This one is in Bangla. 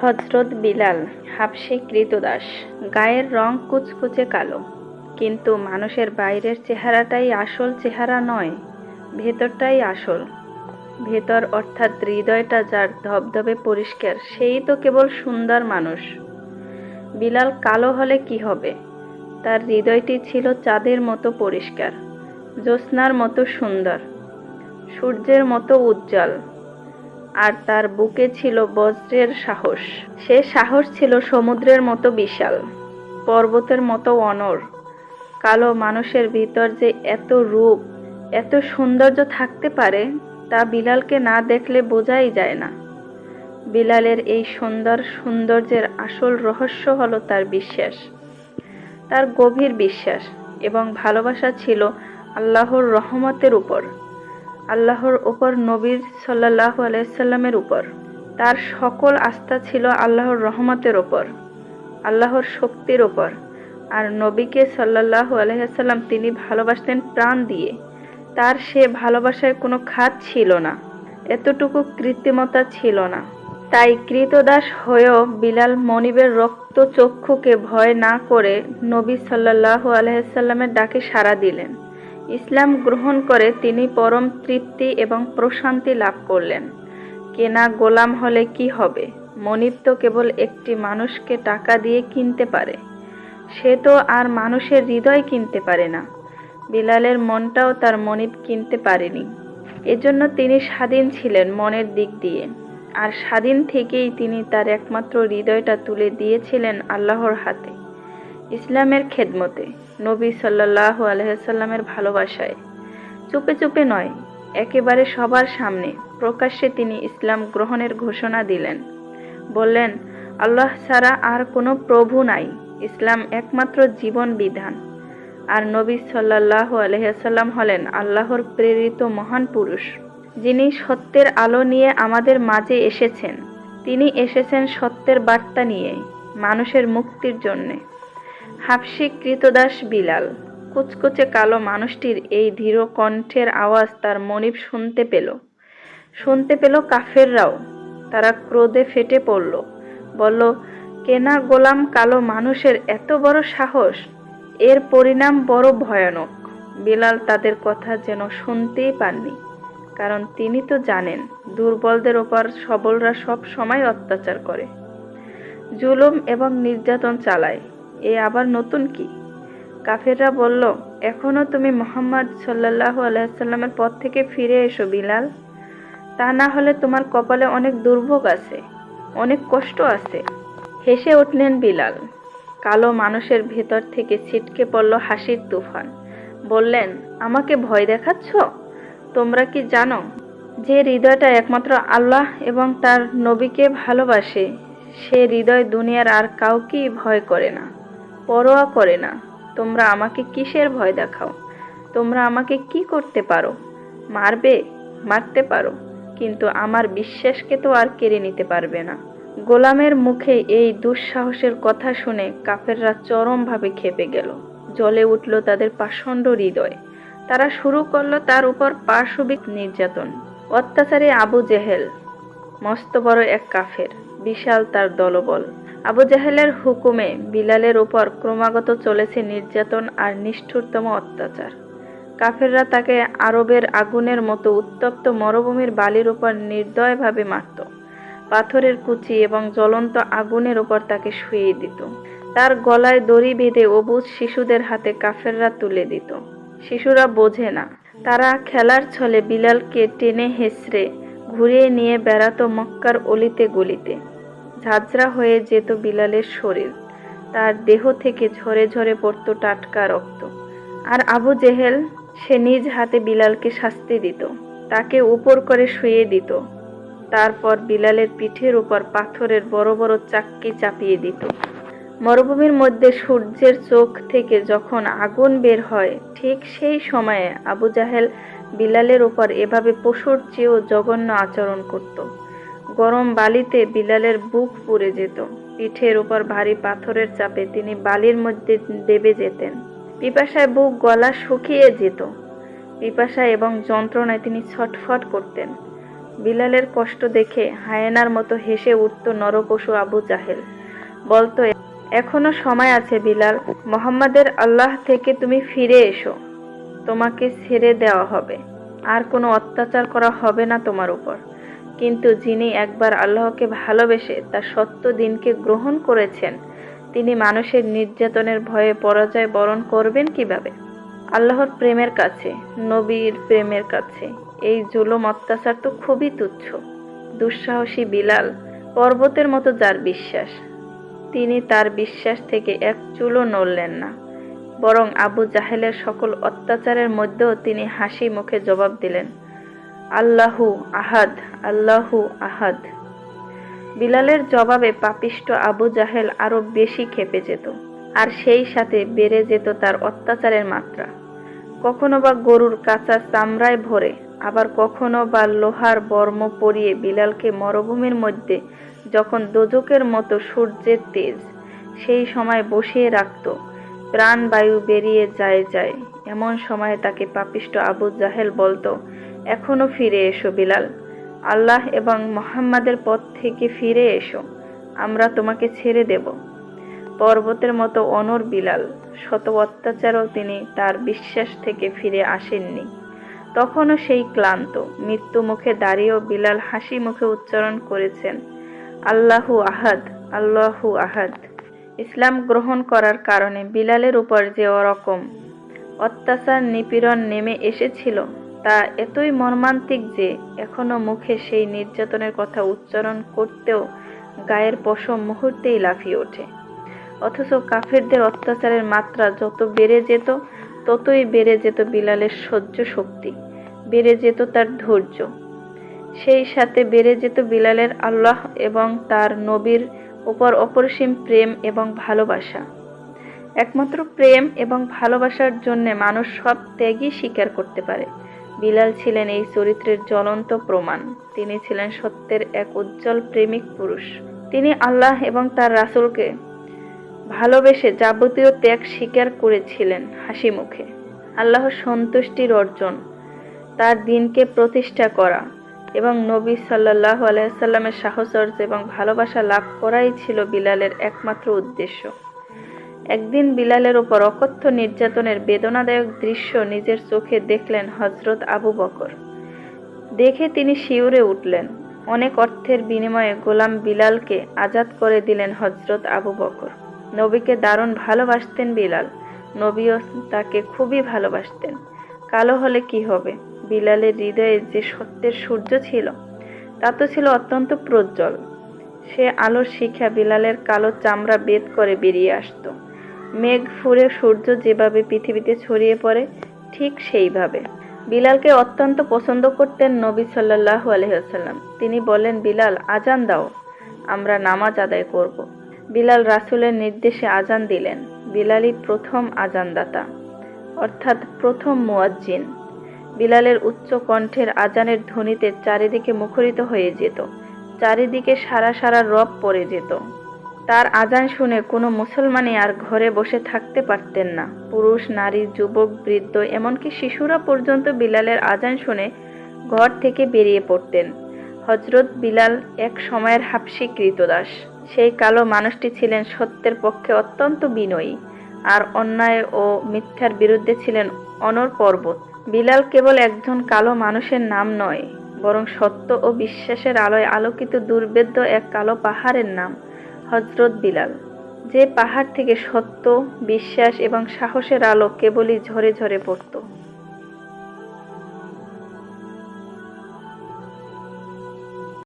হযরত বিলাল হাবশী কৃতদাস। গায়ের রং কুচকুচে কালো। কিন্তু মানুষের বাইরের চেহারাটাই আসল চেহারা নয়, ভেতরটাই আসল। ভেতর অর্থাৎ হৃদয়টা যার ধবধবে পরিষ্কার, সেই তো কেবল সুন্দর মানুষ। বিলাল কালো হলে কি হবে? তার হৃদয়টি ছিল চাঁদের মতো পরিষ্কার, জ্যোৎস্নার মতো সুন্দর, সূর্যের মতো উজ্জ্বল। আর তার বুকে ছিল বজ্রের সাহস। সে সাহস ছিল সমুদ্রের মতো বিশাল, পর্বতের মতো অনর। কালো মানুষের ভিতর যে এত রূপ, এত সৌন্দর্য থাকতে পারে, তা বিলালকে না দেখলে বোঝাই যায় না। বিলালের এই সুন্দর সৌন্দর্যের আসল রহস্য হলো তার বিশ্বাস, তার গভীর বিশ্বাস এবং ভালোবাসা ছিল আল্লাহর রহমতের উপর। আল্লাহর উপর নবীর সাল্লাহ আলাইসাল্লামের উপর। তার সকল আস্থা ছিল আল্লাহর রহমতের উপর, আল্লাহর শক্তির উপর। আর নবীকে সাল্লাহ আলহাম তিনি ভালোবাসতেন প্রাণ দিয়ে। তার সে ভালোবাসায় কোনো খাত ছিল না, এতটুকু কৃত্রিমতা ছিল না। তাই কৃতদাস হয়েও বিলাল মনিবের রক্ত চক্ষুকে ভয় না করে নবী সাল্লাহ আলহামের ডাকে সাড়া দিলেন। ইসলাম গ্রহণ করে তিনি পরম তৃপ্তি এবং প্রশান্তি লাভ করলেন। কেনা গোলাম হলে কি হবে? মনিব তো কেবল একটি মানুষকে টাকা দিয়ে কিনতে পারে। সে তো আর মানুষের হৃদয় কিনতে পারে না। বিলালের মনটাও তার মনিব কিনতে পারেনি। এজন্য তিনি স্বাধীন ছিলেন মনের দিক দিয়ে। আর স্বাধীন থেকেই তিনি তার একমাত্র হৃদয়টা তুলে দিয়েছিলেন আল্লাহর হাতে। ইসলামের খেদমতে, নবী সাল্লাহ আলহামের ভালোবাসায়। চুপে চুপে নয়, একেবারে সবার সামনে প্রকাশ্যে তিনি ইসলাম গ্রহণের ঘোষণা দিলেন। বললেন, আল্লাহ ছাড়া আর কোনো প্রভু নাই, ইসলাম একমাত্র জীবন বিধান। আর নবী সাল্লাহ আলহাম হলেন আল্লাহর প্রেরিত মহান পুরুষ, যিনি সত্যের আলো নিয়ে আমাদের মাঝে এসেছেন। তিনি এসেছেন সত্যের বার্তা নিয়ে, মানুষের মুক্তির জন্যে। হাফসি কৃতদাস বিলাল। কুচকুচে কালো মানুষটির এই ধীর কণ্ঠের আওয়াজ তার মনিব শুনতে পেল। শুনতে পেল কাফেররাও। তারা ক্রোধে ফেটে পড়ল। বলল, কেনা গোলাম কালো মানুষের এত বড় সাহস? এর পরিণাম বড় ভয়ানক। বিলাল তাদের কথা যেন শুনতেই পাননি। কারণ তিনি তো জানেন, দুর্বলদের ওপর সবলরা সব সময় অত্যাচার করে। জুলুম এবং নির্যাতন চালায়। এ আবার নতুন কি? কাফেররা বলল এখনও তুমি মোহাম্মদ সাল্লাহ আলাইসাল্লামের পথ থেকে ফিরে এসো, বিলাল। তা না হলে তোমার কপালে অনেক দুর্ভোগ আছে, অনেক কষ্ট আছে। হেসে উঠলেন বিলাল। কালো মানুষের ভেতর থেকে ছিটকে পড়ল হাসির তুফান। বললেন, আমাকে ভয় দেখাচ্ছ? তোমরা কি জানো যে হৃদয়টা একমাত্র আল্লাহ এবং তার নবীকে ভালোবাসে? সে হৃদয় দুনিয়ার আর কাউকেই ভয় করে না। পরোয়া করে না। তোমরা আমাকে কিসের ভয় দেখাও? তোমরা আমাকে কি করতে পারো? মারবে? মারতে পারো। কিন্তু আমার বিশ্বাসকে তো আর কেড়ে নিতে পারবে না। গোলামের মুখে এই দুঃসাহসের কথা শুনে কাফেররা চরমভাবে খেপে গেল। জ্বলে উঠল তাদের পাষণ্ড হৃদয়। তারা শুরু করল তার উপর পার্শ্ববিক নির্যাতন। অত্যাচারী আবু জেহেল, মস্ত বড় এক কাফের, বিশাল তার দলবল। আবু জাহেলের হুকুমে বিলালের উপর ক্রমাগত চলেছে নির্যাতন আর নিষ্ঠুরতম অত্যাচার। কাফেররা তাকে আরবের আগুনের মতো উত্তপ্ত মরুভূমির বালির উপর নির্দয়ভাবে মারত। পাথরের কুচি এবং জ্বলন্ত আগুনের উপর তাকে শুয়ে দিত। তার গলায় দড়ি বেঁধে অবুজ শিশুদের হাতে কাফেররা তুলে দিত। শিশুরা বোঝে না। তারা খেলার ছলে বিলালকে টেনে হেসড়ে ঘুরিয়ে নিয়ে বেড়াতো মক্কার অলিতে গলিতে। ঝাঁঝরা হয়ে যেত বিলালের শরীর। তার দেহ থেকে ঝরে ঝরে পড়তো টাটকা রক্ত। আর আবু জেহেল, সে নিজ হাতে বিলালকে শাস্তি দিত। তাকে উপর করে শুয়ে দিত। তারপর বিলালের পিঠের উপর পাথরের বড় বড় চাক্কি চাপিয়ে দিত। মরুভূমির মধ্যে সূর্যের চোখ থেকে যখন আগুন বের হয়, ঠিক সেই সময়ে আবু জাহেল বিলালের উপর এভাবে পশুর চেয়েও জঘন্য আচরণ করত। গরম বালিতে বিলালের বুক পুড়ে যেত। পিঠের উপর ভারী পাথরের চাপে তিনি বালির মধ্যে দেবে যেতেন। পিপাসায় বুক গলা শুকিয়ে যেত। পিপাসা এবং যন্ত্রণায় তিনি ছটফট করতেন। বিলালের কষ্ট দেখে হায়েনার মতো হেসে উঠত নরপশু আবু জাহেল। বলতো, এখনও সময় আছে বিলাল, মোহাম্মদের আল্লাহ থেকে তুমি ফিরে এসো। তোমাকে ছেড়ে দেওয়া হবে। আর কোনো অত্যাচার করা হবে না তোমার উপর। কিন্তু যিনি একবার আল্লাহকে ভালোবেসে তার সত্য দিনকে গ্রহণ করেছেন, তিনি মানুষের নির্যাতনের ভয়ে পরাজয় বরণ করবেন কীভাবে? আল্লাহর প্রেমের কাছে, নবীর প্রেমের কাছে। এই জুলুম অত্যাচার তো খুবই তুচ্ছ। দুঃসাহসী বিলাল, পর্বতের মতো যার বিশ্বাস। তিনি তার বিশ্বাস থেকে এক চুলও নড়লেন না। বরং আবু জাহেলের সকল অত্যাচারের মধ্যেও তিনি হাসি মুখে জবাব দিলেন আল্লাহু আহাদ আল্লাহু আহাদ। বিলালের জবাবে পাপিষ্ট আবু জাহেল আরও বেশি খেপে যেত, আর সেই সাথে বেড়ে যেত তার অত্যাচারের মাত্রা। কখনো বা গরুর কাঁচা চামড়ায় ভরে, আবার কখনো বা লোহার বর্ম পরিয়ে বিলালকে মরুভূমির মধ্যে যখন দোজকের মতো সূর্যের তেজ সেই সময় বসিয়ে রাখত, প্রাণবায়ু বেরিয়ে যায় যায়। এমন সময় তাকে পাপিষ্ট আবু জাহেল বলতো এখনও ফিরে এসো, বিলাল। আল্লাহ এবং মোহাম্মদের পথ থেকে ফিরে এসো। আমরা তোমাকে ছেড়ে দেব। পর্বতের মতো অনর বিলাল, শত অত্যাচারও তিনি তার বিশ্বাস থেকে ফিরে আসেননি। তখনও সেই ক্লান্ত, মৃত্যু মুখে দাঁড়িয়েও বিলাল হাসি মুখে উচ্চারণ করেছেন, আল্লাহু আহাদ আল্লাহু আহাদ। ইসলাম গ্রহণ করার কারণে বিলালের উপর যে ওরকম অত্যাচার নিপীড়ন নেমে এসেছিল তা এতই মর্মান্তিক যে এখনও মুখে সেই নির্যাতনের কথা উচ্চারণ করতেও গায়ের পশম মুহূর্তেই লাফিয়ে ওঠে। অথচ কাফেরদের অত্যাচারের মাত্রা যত বেড়ে যেত, ততই বেড়ে যেত বিলালের সহ্য শক্তি, বেড়ে যেত তার ধৈর্য। সেই সাথে বেড়ে যেত বিলালের আল্লাহ এবং তার নবীর উপর অপরিসীম প্রেম এবং ভালোবাসা। একমাত্র প্রেম এবং ভালোবাসার জন্য মানুষ সব ত্যাগই স্বীকার করতে পারে। বিলাল ছিলেন এই চরিত্রের জ্বলন্ত প্রমাণ। তিনি ছিলেন সত্যের এক উজ্জ্বল প্রেমিক পুরুষ। তিনি আল্লাহ এবং তার রাসুলকে ভালোবেসে যাবতীয় ত্যাগ স্বীকার করেছিলেন হাসি মুখে। আল্লাহর সন্তুষ্টির অর্জন, তার দিনকে প্রতিষ্ঠা করা এবং নবী সাল্লাহ আলাইসাল্লামের সাহচর্য এবং ভালোবাসা লাভ করাই ছিল বিলালের একমাত্র উদ্দেশ্য। একদিন বিলালের ওপর অকথ্য নির্যাতনের বেদনাদায়ক দৃশ্য নিজের চোখে দেখলেন হজরত আবু বকর। দেখে তিনি শিউরে উঠলেন। অনেক অর্থের বিনিময়ে গোলাম বিলালকে আজাদ করে দিলেন হজরত আবু বকর। নবীকে দারুণ ভালোবাসতেন বিলাল। নবীও তাকে খুবই ভালোবাসতেন। কালো হলে কি হবে? বিলালের হৃদয়ে যে সত্যের সূর্য ছিল, তা তো ছিল অত্যন্ত প্রজ্জ্বল। সে আলোর শিখা বিলালের কালো চামড়া বেদ করে বেরিয়ে আসতো। মেঘ ফুরে সূর্য যেভাবে পৃথিবীতে ছড়িয়ে পড়ে, ঠিক সেইভাবে। বিলালকে অত্যন্ত পছন্দ করতেন নবী সাল্লাহু আলহিহাল্লাম তিনি বলেন, বিলাল, আজান দাও, আমরা নামাজ আদায় করব। বিলাল রাসূলের নির্দেশে আজান দিলেন, বিলালই প্রথম আজানদাতা, অর্থাৎ প্রথম মুয়াজ্জিন। বিলালের উচ্চ কণ্ঠের আজানের ধ্বনিতে চারিদিকে মুখরিত হয়ে যেত, চারিদিকে সারা সারা রব পড়ে যেত। তার আজান শুনে কোনো মুসলমানই আর ঘরে বসে থাকতে পারতেন না। পুরুষ, নারী, যুবক, বৃদ্ধ, এমনকি শিশুরা পর্যন্ত বিলালের আজান শুনে ঘর থেকে বেরিয়ে পড়তেন। হজরত বিলাল এক সময়ের হাফসি কৃতদাস সেই কালো মানুষটি ছিলেন সত্যের পক্ষে অত্যন্ত বিনয়ী আর অন্যায় ও মিথ্যার বিরুদ্ধে ছিলেন অনর পর্বত। বিলাল কেবল একজন কালো মানুষের নাম নয়, বরং সত্য ও বিশ্বাসের আলোয় আলোকিত দুর্বেদ্য এক কালো পাহাড়ের নাম। হজরত বিলাল যে পাহাড় থেকে সত্য বিশ্বাস এবং সাহসের আলো কেবলই ঝরে ঝরে পড়ত।